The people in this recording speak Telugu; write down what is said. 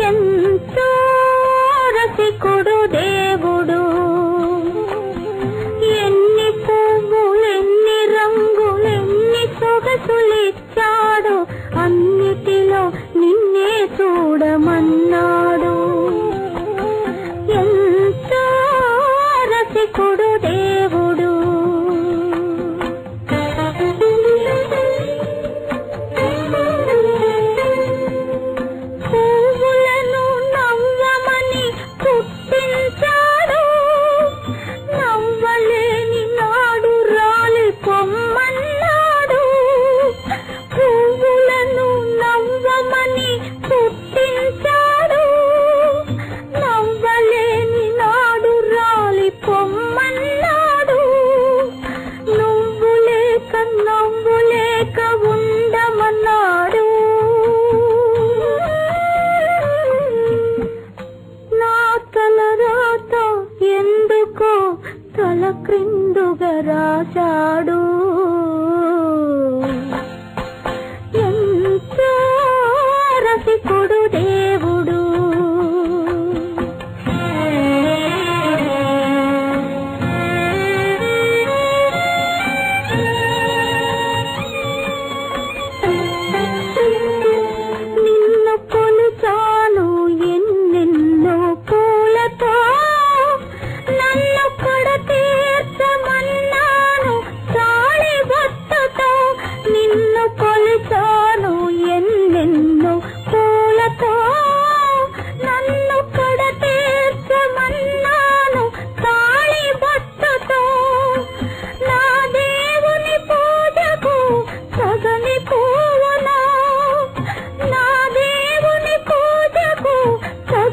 ఎంతో రసికుడు దే తల క్రిందుగా రాశాడు.